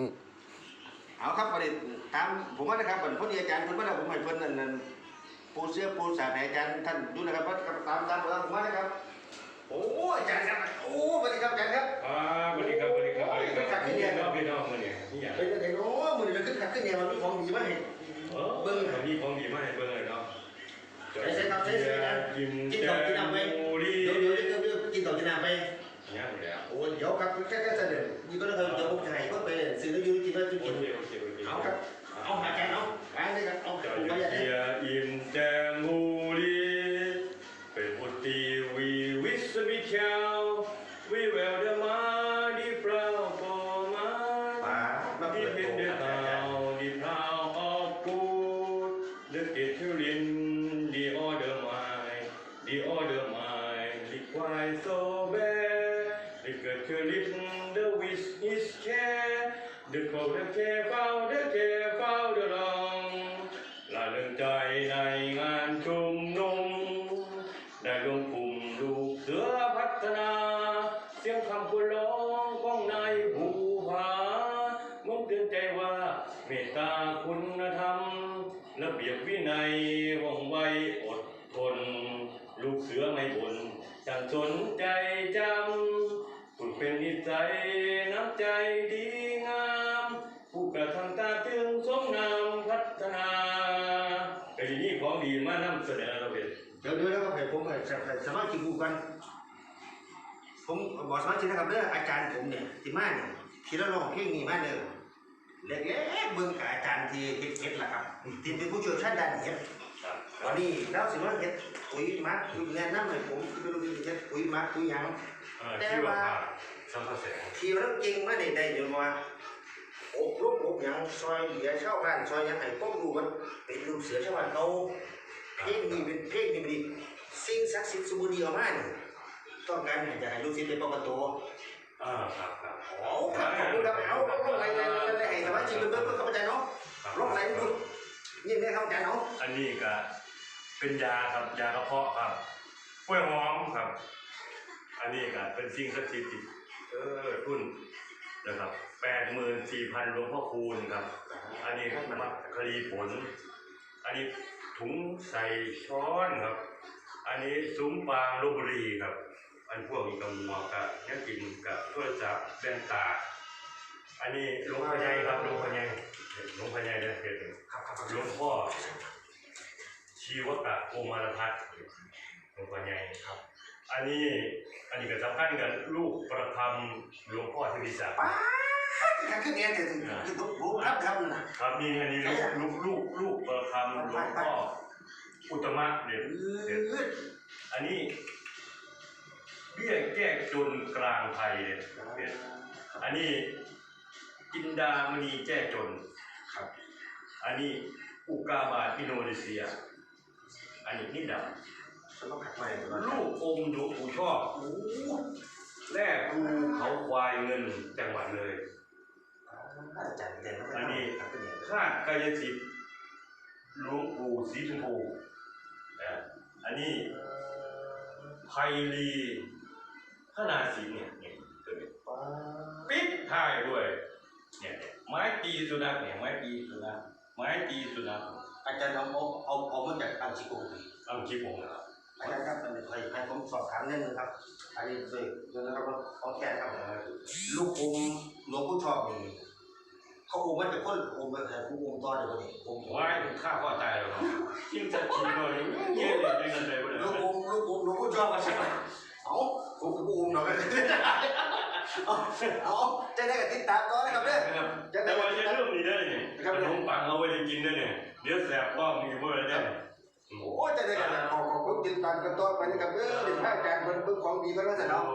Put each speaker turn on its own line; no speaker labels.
อืม
เอาครับประเด็นตามผมว่านะครับพอดีอาจารย์เพิ่นว่าผมให้เพิ่นนั่นนั่นปูเสื้อปูสาดให้อาจารย์ท่านดูนะครับว่าตามตามเวลาผมว่านะครับโอ้อาจารย์ครับโอ้สวัสดีครับอาจารย์ครับ
อ่าสวัสดีครับสวัสดีครับสวัสดีครับพี่น้องพี่น้องมาเนี่ยนี่อย่าง
เป็นยังไงโอ้มือนี้ขึ้นขัดขึ้นเนี่ยมันมีของดีมาให้
เออเบิ้งมีของดีมาให้เบิ้งเลยเนาะ
ใช่ใช่ครับใช่ใช่ครับ
กิน
กิน
แต
ต่อกิน
ง
น้ำไป
แล้ว
โอ้เดี๋ยวครับแค่แค่เสด็จนี่ก็เลยเดี๋ยวผมจะให้เพิ่นไปซื้อแล้วยืนกินแล้วยืน
โอ
กิน
เคโอเค good to listen, the wish is care, the cold the care foul, the care foul the long, ละเริงใจในงานชุมนุมได้รวมกลุ่มลูกเสือพัฒนา เสียงคำพูดร้องของในายภูผามุ่งเตือนใจว่าเมตตาคุณธรรมระเบียบวินัยว่องไวอดทน ลูกเสือไม่บ่นจังสนใจ ทีนี้ของดีมานำเสนอเราเป็น
เดี๋ยวเดี๋ยวแล้วก็ให้ผมให้ให้สมาชิกูกันผมบอกสมาชิกนะครับเด้ออาจารย์ผมเนี่ยที่มาเนี่ยที่เราลองเพลงนี้มาเนี่ยเล็กๆเบิ่งกับอาจารย์ที่เฮ็ดเฮ็ดล่ะครับที่เป็นผู้เชี่ยวชาญด้านเฮ็ดวันนี้เราสิมาเฮ็ดปุ๋ยมักปุ๋ยแนะนำให้ผมที่เป็นรู้เฮ็ดปุ๋ยมักปุ๋ยหยัง
เอ่วภาพสัมภาษณ์
ที่เราเก่งมาได้ได้จนว่าอบรมอบหยังซอยเหลือชาวบ้านซอยยังให้ความรู้มันเป็นลูกเสือชาวบ้านเก่า เพลงนี้เป็นเพลงนี้เป็นสิ่งศักดิ์สิทธิ์สมบูรณ์เอามานี่ต้องการให้จะให้ลูกศิษย์เป็นปกติ
อ่าครับครับ
โอ้ครับขอบคุณครับเอาลงไหนไหนไหนให้สมาชิกเบิ่งเบิ่งเข้าใจเนาะลงไหนดูนี่แม่เข้าใจเนาะ
อันนี้ก็เป็นยาครับยากระเพาะครับกล้วยหอมครับ อันนี้ก็เป็นสิ่งศักดิ์สิทธิ์ที่เออทุนนะครับแปดหมื่นสี่พันหลวงพ่อคูณครับ อันนี้มักคดีผล อันนี้ ถุงใส่ช้อนครับ อันนี้ซุ้มปางลบบุรีครับ อันพวกนี้ก็หมวกกับนักกินกับโทรศัพท์แว่นตา อันนี้หลวงพ่อใหญ่ครับหลวงพ่อใหญ่หลวงพ่อใหญ่เนี่ยเป็น
ครับครับ
หลวงพ่อชีวกะโกมารพัฒน์หลวงพ่อใหญ่ครับ อันนี้อันนี้ก็สำคัญกันลูกประคำหลวงพ่อทวีศักดิ์
ป้าดขึ้นเนี่ยถึงคือผมรับครับนะครับ
นี่อันนี้ลูกลูกลูกลูกประคำหลวงพ่ออุตต มะเนี่ย
เออ
อันนี้เบี้ยแก้จนกลางไทยเนี่ยเนี่ยอันนี้จินดามณีแก้จน
ครับ
อันนี้อุกาบาตอินโดนีเซีย อันนี้นี่ดา
สำนักขัดใหม่ตัว
ลูกอมหลวงปู่ชอบ
โอ้
แรกภูเขาควายเงินจังหวัดเลย
อาจารย์เด่น
อันนี้
ครับเนี่ย
คาดกายสิทธิ์หลวงปู่ศรีชมพูนะอั นนี้ไพลีพระนาสิงห์เนี่ยเนี่ยตัวนี้
ป้า
ปิดท้ายด้วยเนี่ยไม้ตีสุนัขเนี่ยไม้ตีสุนัขไม้ตีสุนัข
อาจารย์เอาเอาเอาเอามาจากอังชิโกะ
เอาคลิปผมนะครับ
อาจารย์ครับอันนี้ให้ให้ผมสอบถามนิดนึงครับอันนี้เลยเดี๋ยวนะครับของแก่ครับลูกอมหลวงปู่ชอบนี่ เขาอมมาจากคนอมมาแต่ผู้อมตอนเดียวนี่อม
ไว้ข้าพ่อใจแล้วเนาะยิ่งจะชิมเลยเงี้ยเลยได้เงินเลยวะ
ลูก
เนี่ย
อมลูกอมหลวงปู่ชอบมาใช่ไหมเอาผมกับผู้อมหน่อยเอาเอาจะได้กับติดตามต่อนะครับเนี่ย
นะครับแต่ว่าจะเริ่มนี่ได้เนี่ยขนมปังเอาไว้ได้กินได้เนี่ยเดี๋ยวแสบท้องมีเมื่อไรได้
โอ้จะได้กันขอขอบคุณติดตามกันต่อไปนะครับเออเดี๋ยวพระอาจารย์เพิ่นเพิ่งของดีเพิ่นว่าจะเนาะ
ค